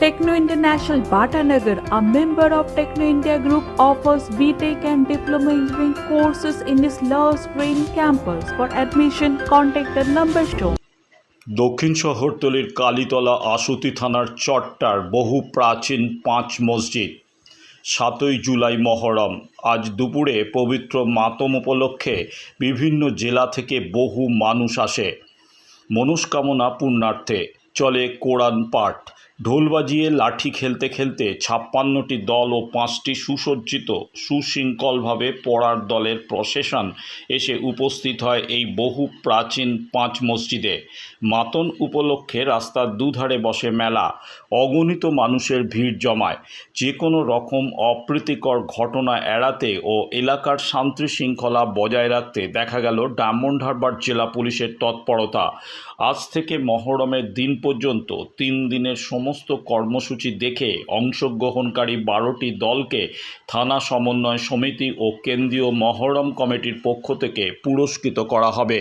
Techno International Bhatanagar, a member of Techno India Group, offers BTEC and Diploma Engineering courses in its Love Green campus. For admission, contact the number shown. দক্ষিণ শহরতলির কালীতলা আশুতি থানার চট্টার বহু প্রাচীন পাঁচ মসজিদ সাতই জুলাই মহরম আজ দুপুরে পবিত্র মাতম উপলক্ষে বিভিন্ন জেলা থেকে বহু মানুষ আসে মনস্কামনা পূর্ণার্থে চলে কোরআন পাঠ ঢোল বাজিয়ে লাঠি খেলতে খেলতে ছাপ্পান্নটি দল ও পাঁচটি সুসজ্জিত, সুশৃঙ্খলভাবে পড়ার দলের প্রসেশন এসে উপস্থিত হয় এই বহু প্রাচীন পাঁচ মসজিদে। মাতন উপলক্ষে রাস্তার দুধারে বসে মেলা, অগণিত মানুষের ভিড় জমায়। যে কোনো রকম অপ্রীতিকর ঘটনা এড়াতে ও এলাকার শান্তি শৃঙ্খলা বজায় রাখতে দেখা গেল ডায়মন্ড হারবার জেলা পুলিশের তৎপরতা। আজ থেকে মহরমের দিন পর্যন্ত তিন দিনের সমস্ত কর্মসূচি দেখে অংশগ্রহণকারী বারোটি দলকে থানা সমন্বয় সমিতি ও কেন্দ্রীয় মহরম কমিটির পক্ষ থেকে পুরস্কৃত করা হবে।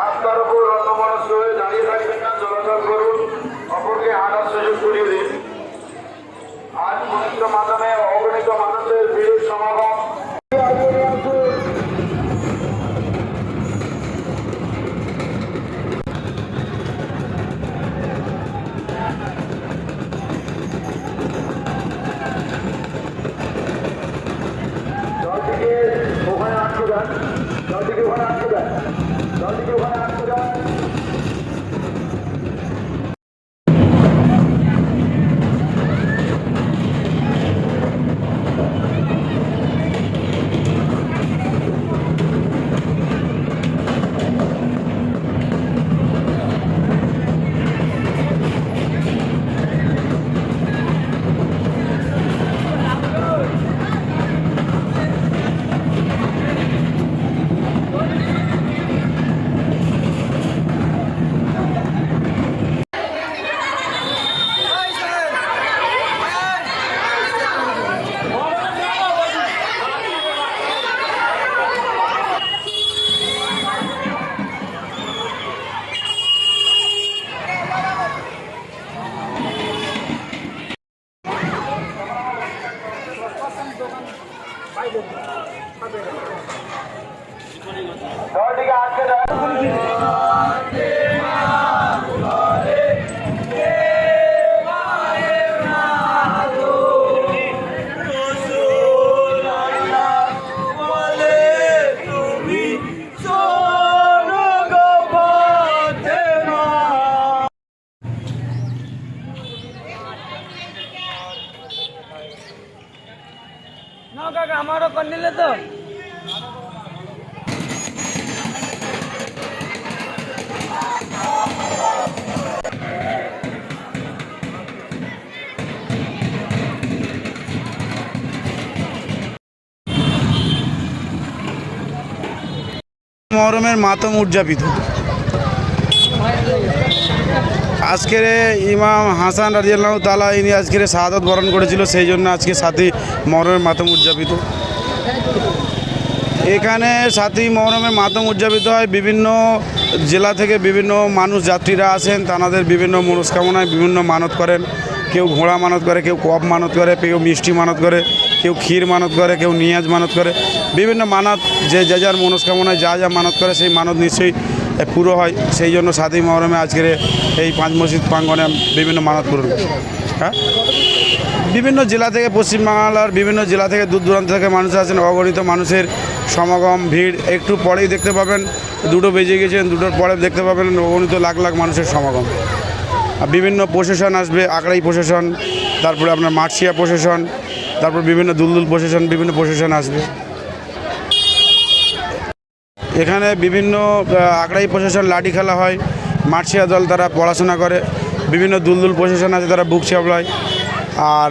রাস্তার উপর অন্যমনস্ক হয়ে দাঁড়িয়ে থাকবেন না, চলাচল অপরকে হাঁটার সুযোগ করিয়ে দিন। আজ মাধ্যমে অগণিত মানুষের না কাকা আমারও করে নিলে তো মহরমের মাতম উদযাপিত। আজকের ইমাম হাসান রাজিয়াল্লাহ তালা ইনি আজকের শাহাদত বরণ করেছিল, সেই জন্য আজকে সাথী মহরমের মাতম উদযাপিত। এখানে সাথী মহরমে মাতম উদযাপিত হয়, বিভিন্ন জেলা থেকে বিভিন্ন মানুষ যাত্রীরা আসেন তাদের বিভিন্ন মনস্কামনায় বিভিন্ন মানত করেন। কেউ ঘোড়া মানত করে, কেউ কপ মানত করে, কেউ মিষ্টি মানত করে, কেউ ক্ষীর মানত করে, কেউ নিয়াজ মানত করে। বিভিন্ন মানত, যে যে যার মনস্কামনায় যা যা মানত করে, সেই মানত নিশ্চয়ই পুরো হয়। সেই জন্য সাতই মহরমে আজকের এই পাঁচ মসজিদ প্রাঙ্গনে বিভিন্ন মানত পূরণ হ্যাঁ? বিভিন্ন জেলা থেকে পশ্চিমবাংলার বিভিন্ন জেলা থেকে দূর দূরান্ত থেকে মানুষ আছেন অগণিত মানুষের সমাগম, ভিড়। একটু পরেই দেখতে পাবেন, দুটো বেজে গেছেন দুটোর পরে দেখতে পাবেন অগণিত লাখ লাখ মানুষের সমাগম। বিভিন্ন প্রশাসন আসবে আকড়াই প্রশাসন, তারপরে আপনার মার্শিয়া প্রশাসন, তারপর বিভিন্ন দুলদুল প্রশাসন, বিভিন্ন প্রশাসন আসবে। এখানে বিভিন্ন আকড়াই প্রশাসন লাঠি খেলা হয় মার্শিয়া দল তারা পড়াশোনা করে, বিভিন্ন দুলদুল প্রশাসন আছে তারা বুক চাপলায় আর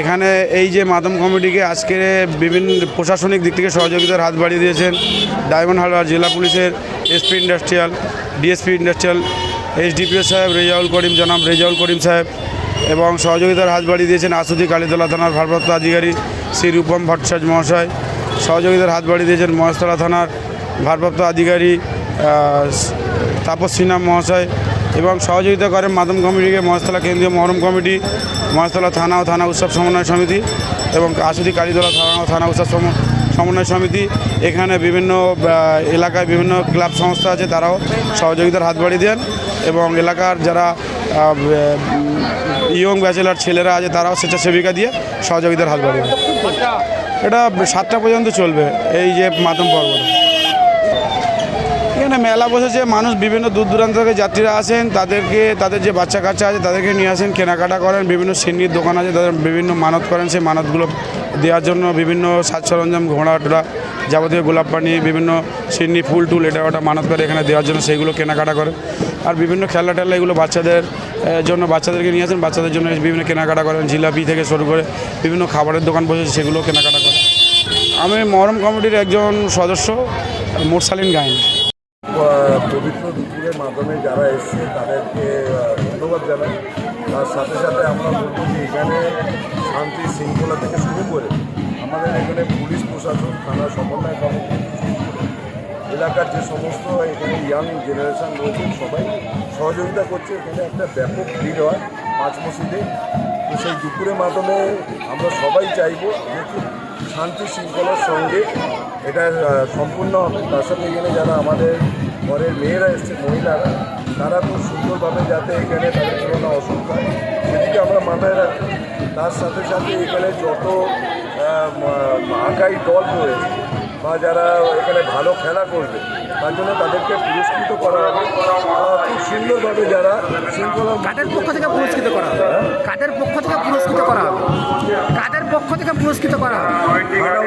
এখানে এই যে মাদম কমিটিকে আজকে বিভিন্ন প্রশাসনিক দিক থেকে সহযোগিতার হাত বাড়িয়ে দিয়েছেন, ডায়মন্ড হারবার জেলা পুলিশের এসপি ইন্ডাস্ট্রিয়াল, ডিএসপি ইন্ডাস্ট্রিয়াল, এইচডিপিও সাহেব, রেজাউল করিম জনাব রেজাউল করিম সাহেব এবং সহযোগিতার হাত বাড়িয়ে দিয়েছেন আসুদি কালীতলা থানার ভারপ্রাপ্ত আধিকারিক শ্রী রূপম ভট্টাচার্য মহাশয়। সহযোগিতার হাত বাড়িয়ে দিয়েছেন মহেশতলা থানার ভারপ্রাপ্ত আধিকারিক তাপস সিনহা মহাশয় এবং সহযোগিতা করেন মাদম কমিটিকে মহেশতলা কেন্দ্রীয় মহরম কমিটি, মহেশতলা থানা ও থানা উৎসব সমন্বয় সমিতি এবং আশুদি কালীতলা থানা ও থানা উৎসব সমন্বয় সমিতি। এখানে বিভিন্ন এলাকায় বিভিন্ন ক্লাব সংস্থা আছে, তারাও সহযোগিতার হাত বাড়িয়ে দেন এবং এলাকার যারা ইয়ং ব্যাচেলার ছেলেরা আছে, তারাও স্বেচ্ছাসেবিকা দিয়ে সহযোগিতার হাত বাড়িয়ে এটা সাতটা পর্যন্ত চলবে, এই যে মাতম পর্বটা। এখানে মেলা বসেছে মানুষ বিভিন্ন দূর দূরান্ত থেকে যাত্রীরা আসেন তাদেরকে তাদের যে বাচ্চা কাচ্চা আছে তাদেরকে নিয়ে আসেন কেনাকাটা করেন বিভিন্ন সিন্নির দোকান আছে তাদের বিভিন্ন মানত করেন সেই মানতগুলো দেওয়ার জন্য বিভিন্ন সাজ সরঞ্জাম ঘোড়া টোড়া যাবতীয় গোলাপ পানি বিভিন্ন সিন্নি ফুল টুল এটা ওটা মানত করে এখানে দেওয়ার জন্য সেইগুলো কেনাকাটা করে আর বিভিন্ন খেলা টেলা এগুলো বাচ্চাদের জন্য বাচ্চাদেরকে নিয়ে আসেন বাচ্চাদের জন্য বিভিন্ন কেনাকাটা করেন জিলাপি থেকে শুরু করে বিভিন্ন খাবারের দোকান বসেছে সেগুলো কেনাকাটা করেন। আমি মহরম কমিটির একজন সদস্য মোরসালিন আহ, পবিত্র দুপুরের মাধ্যমে যারা এসছে, তাদেরকে ধন্যবাদ জানাই। তার সাথে সাথে আমরা বলব যে এখানে শান্তি শৃঙ্খলা থেকে শুরু করে আমাদের এখানে পুলিশ, প্রশাসন, থানা সমন্বয় কমিটি থেকে শুরু করে এলাকার যে সমস্ত এখানে ইয়াং জেনারেশন রয়েছে, সবাই সহযোগিতা করছে। এখানে একটা ব্যাপক ভিড় হয় পাঁচ মসজিদে। তো সেই দুপুরের মাধ্যমে আমরা সবাই চাইব যে শান্তি শৃঙ্খলার সঙ্গে এটা সম্পূর্ণ তার সাথে এখানে যারা আমাদের ঘরের মেয়েরা এসছে, মহিলারা, তারা খুব সুন্দরভাবে যাতে এখানে তাদের কোনো অসুখ হয়। সেদিকে আমরা মাথায় রাখি। তার সাথে সাথে এখানে যত আঁকাই দল রয়েছে, বা যারা এখানে ভালো খেলা করবে তার জন্য তাদেরকে পুরস্কৃত করা হবে। খুব সুন্দরভাবে যারা শৃঙ্খলা কাদের পক্ষ থেকে পুরস্কৃত করা হবে? কাদের পক্ষ থেকে পুরস্কৃত করা হবে? কাদের পক্ষ থেকে পুরস্কৃত করা হবে?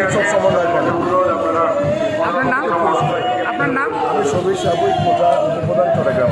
উৎসব সমন্বয় আপনার নাম? আপনার নাম? আমি সবির সাবুই প্রধান উপপ্রধান Chittagong.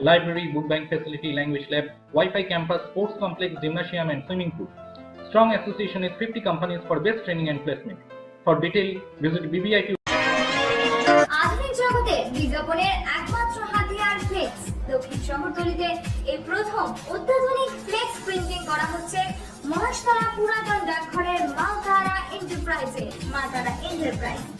library, book bank facility, language lab, Wi-Fi campus, sports complex, gymnasium, and swimming pool. Strong association with 50 companies for best training and placement. For detail, visit বিজ্ঞাপনের একমাত্র হাতিয়ার প্রথম করা হচ্ছে মহেশতলা পুরাতন ডাকঘরের মালতারা এন্টারপ্রাইজে মালতারা এন্টারপ্রাইজ